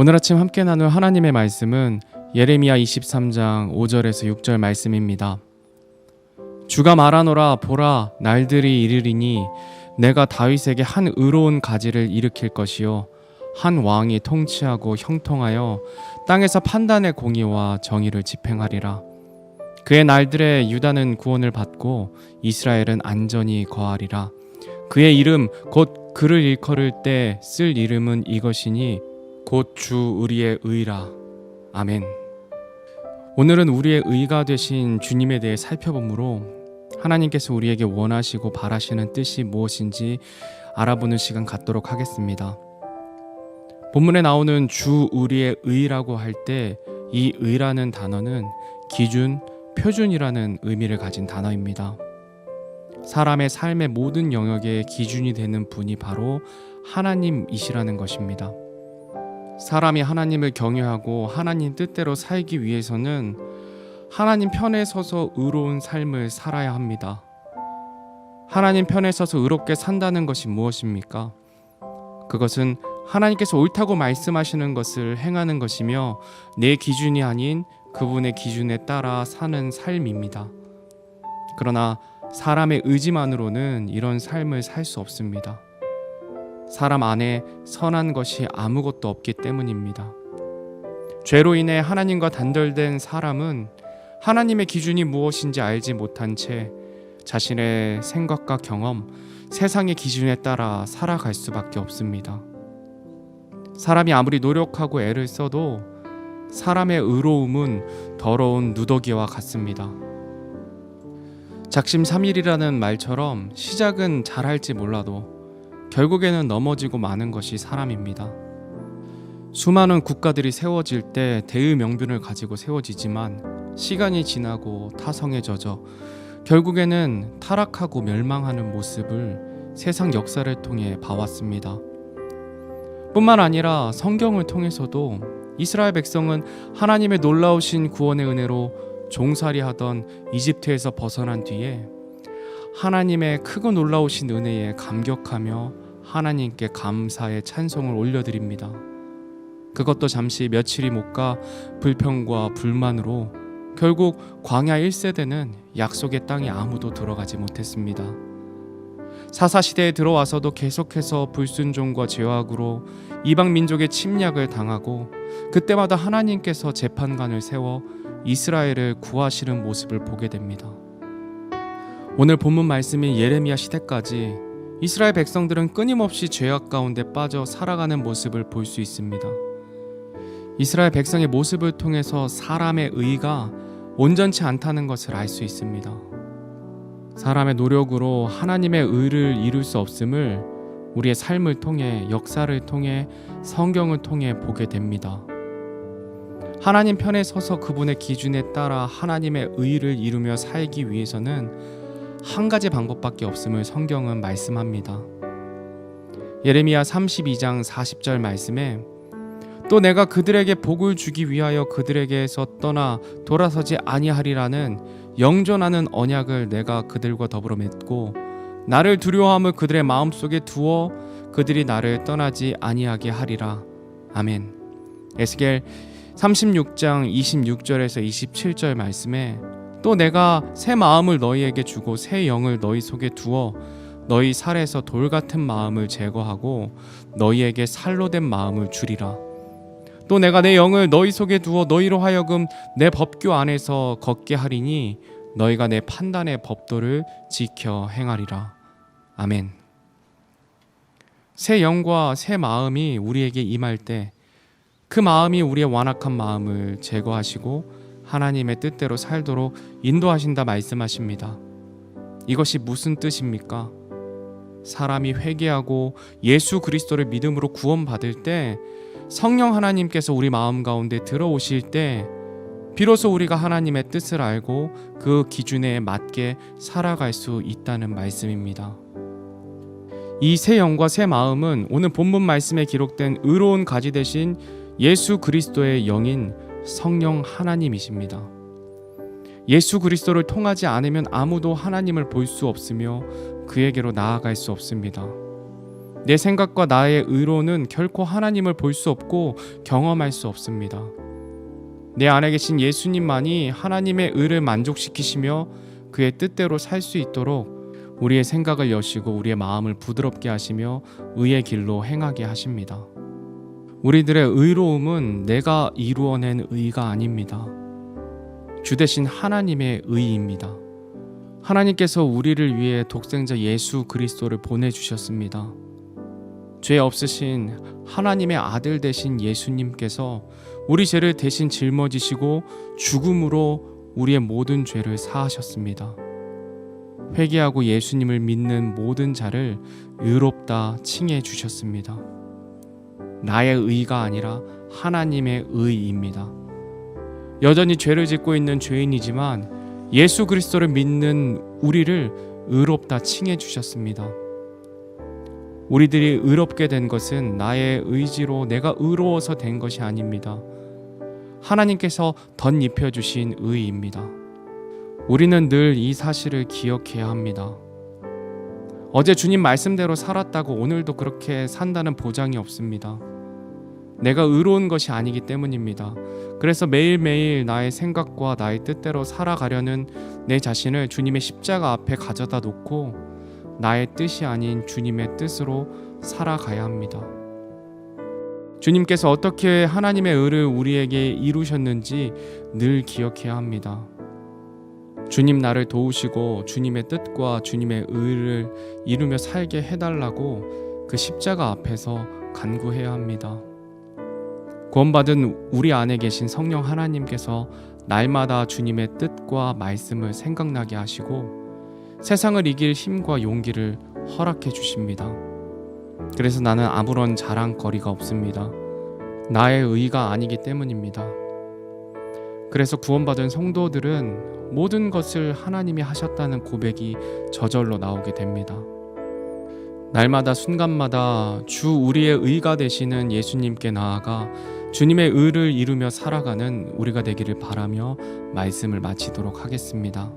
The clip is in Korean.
오늘 아침 함께 나눌 하나님의 말씀은 예레미야 23장 5절에서 6절 말씀입니다. 주가 말하노라 보라 날들이 이르리니 내가 다윗에게 한 의로운 가지를 일으킬 것이요 한 왕이 통치하고 형통하여 땅에서 판단의 공의와 정의를 집행하리라. 그의 날들에 유다는 구원을 받고 이스라엘은 안전히 거하리라. 그의 이름 곧 그를 일컬을 때 쓸 이름은 이것이니 곧 주 우리의 의라. 아멘. 오늘은 우리의 의가 되신 주님에 대해 살펴보므로 하나님께서 우리에게 원하시고 바라시는 뜻이 무엇인지 알아보는 시간 갖도록 하겠습니다. 본문에 나오는 주 우리의 의라고 할 때 이 의라는 단어는 기준, 표준이라는 의미를 가진 단어입니다. 사람의 삶의 모든 영역의 기준이 되는 분이 바로 하나님이시라는 것입니다. 사람이 하나님을 경외하고 하나님 뜻대로 살기 위해서는 하나님 편에 서서 의로운 삶을 살아야 합니다. 하나님 편에 서서 의롭게 산다는 것이 무엇입니까? 그것은 하나님께서 옳다고 말씀하시는 것을 행하는 것이며 내 기준이 아닌 그분의 기준에 따라 사는 삶입니다. 그러나 사람의 의지만으로는 이런 삶을 살 수 없습니다. 사람 안에 선한 것이 아무것도 없기 때문입니다. 죄로 인해 하나님과 단절된 사람은 하나님의 기준이 무엇인지 알지 못한 채 자신의 생각과 경험, 세상의 기준에 따라 살아갈 수밖에 없습니다. 사람이 아무리 노력하고 애를 써도 사람의 의로움은 더러운 누더기와 같습니다. 작심 삼일이라는 말처럼 시작은 잘할지 몰라도 결국에는 넘어지고 마는 것이 사람입니다. 수많은 국가들이 세워질 때 대의 명분을 가지고 세워지지만 시간이 지나고 타성에 젖어 결국에는 타락하고 멸망하는 모습을 세상 역사를 통해 봐왔습니다. 뿐만 아니라 성경을 통해서도 이스라엘 백성은 하나님의 놀라우신 구원의 은혜로 종살이 하던 이집트에서 벗어난 뒤에 하나님의 크고 놀라우신 은혜에 감격하며 하나님께 감사의 찬송을 올려드립니다. 그것도 잠시 며칠이 못 가 불평과 불만으로 결국 광야 1세대는 약속의 땅에 아무도 들어가지 못했습니다. 사사 시대에 들어와서도 계속해서 불순종과 죄악으로 이방 민족의 침략을 당하고 그때마다 하나님께서 재판관을 세워 이스라엘을 구하시는 모습을 보게 됩니다. 오늘 본문 말씀인 예레미야 시대까지 이스라엘 백성들은 끊임없이 죄악 가운데 빠져 살아가는 모습을 볼 수 있습니다. 이스라엘 백성의 모습을 통해서 사람의 의가 온전치 않다는 것을 알 수 있습니다. 사람의 노력으로 하나님의 의를 이룰 수 없음을 우리의 삶을 통해 역사를 통해 성경을 통해 보게 됩니다. 하나님 편에 서서 그분의 기준에 따라 하나님의 의를 이루며 살기 위해서는 한 가지 방법밖에 없음을 성경은 말씀합니다. 예레미야 32장 40절 말씀에 또 내가 그들에게 복을 주기 위하여 그들에게서 떠나 돌아서지 아니하리라는 영존하는 언약을 내가 그들과 더불어 맺고 나를 두려워함을 그들의 마음속에 두어 그들이 나를 떠나지 아니하게 하리라. 아멘. 에스겔 36장 26절에서 27절 말씀에 또 내가 새 마음을 너희에게 주고 새 영을 너희 속에 두어 너희 살에서 돌 같은 마음을 제거하고 너희에게 살로 된 마음을 주리라. 또 내가 내 영을 너희 속에 두어 너희로 하여금 내 법규 안에서 걷게 하리니 너희가 내 판단의 법도를 지켜 행하리라. 아멘. 새 영과 새 마음이 우리에게 임할 때 그 마음이 우리의 완악한 마음을 제거하시고 하나님의 뜻대로 살도록 인도하신다 말씀하십니다. 이것이 무슨 뜻입니까? 사람이 회개하고 예수 그리스도를 믿음으로 구원받을 때 성령 하나님께서 우리 마음 가운데 들어오실 때 비로소 우리가 하나님의 뜻을 알고 그 기준에 맞게 살아갈 수 있다는 말씀입니다. 이 새 영과 새 마음은 오늘 본문 말씀에 기록된 의로운 가지 대신 예수 그리스도의 영인 성령 하나님이십니다. 예수 그리스도를 통하지 않으면 아무도 하나님을 볼 수 없으며 그에게로 나아갈 수 없습니다. 내 생각과 나의 의로는 결코 하나님을 볼 수 없고 경험할 수 없습니다. 내 안에 계신 예수님만이 하나님의 의를 만족시키시며 그의 뜻대로 살 수 있도록 우리의 생각을 여시고 우리의 마음을 부드럽게 하시며 의의 길로 행하게 하십니다. 우리들의 의로움은 내가 이루어낸 의가 아닙니다. 주 대신 하나님의 의입니다. 하나님께서 우리를 위해 독생자 예수 그리스도를 보내주셨습니다. 죄 없으신 하나님의 아들 되신 예수님께서 우리 죄를 대신 짊어지시고 죽음으로 우리의 모든 죄를 사하셨습니다. 회개하고 예수님을 믿는 모든 자를 의롭다 칭해 주셨습니다. 나의 의가 아니라 하나님의 의입니다. 여전히 죄를 짓고 있는 죄인이지만 예수 그리스도를 믿는 우리를 의롭다 칭해 주셨습니다. 우리들이 의롭게 된 것은 나의 의지로 내가 의로워서 된 것이 아닙니다. 하나님께서 덧입혀 주신 의입니다. 우리는 늘 이 사실을 기억해야 합니다. 어제 주님 말씀대로 살았다고 오늘도 그렇게 산다는 보장이 없습니다. 내가 의로운 것이 아니기 때문입니다. 그래서 매일매일 나의 생각과 나의 뜻대로 살아가려는 내 자신을 주님의 십자가 앞에 가져다 놓고 나의 뜻이 아닌 주님의 뜻으로 살아가야 합니다. 주님께서 어떻게 하나님의 의를 우리에게 이루셨는지 늘 기억해야 합니다. 주님 나를 도우시고 주님의 뜻과 주님의 의를 이루며 살게 해달라고 그 십자가 앞에서 간구해야 합니다. 구원받은 우리 안에 계신 성령 하나님께서 날마다 주님의 뜻과 말씀을 생각나게 하시고 세상을 이길 힘과 용기를 허락해 주십니다. 그래서 나는 아무런 자랑거리가 없습니다. 나의 의가 아니기 때문입니다. 그래서 구원받은 성도들은 모든 것을 하나님이 하셨다는 고백이 저절로 나오게 됩니다. 날마다 순간마다 주 우리의 의가 되시는 예수님께 나아가 주님의 의를 이루며 살아가는 우리가 되기를 바라며 말씀을 마치도록 하겠습니다.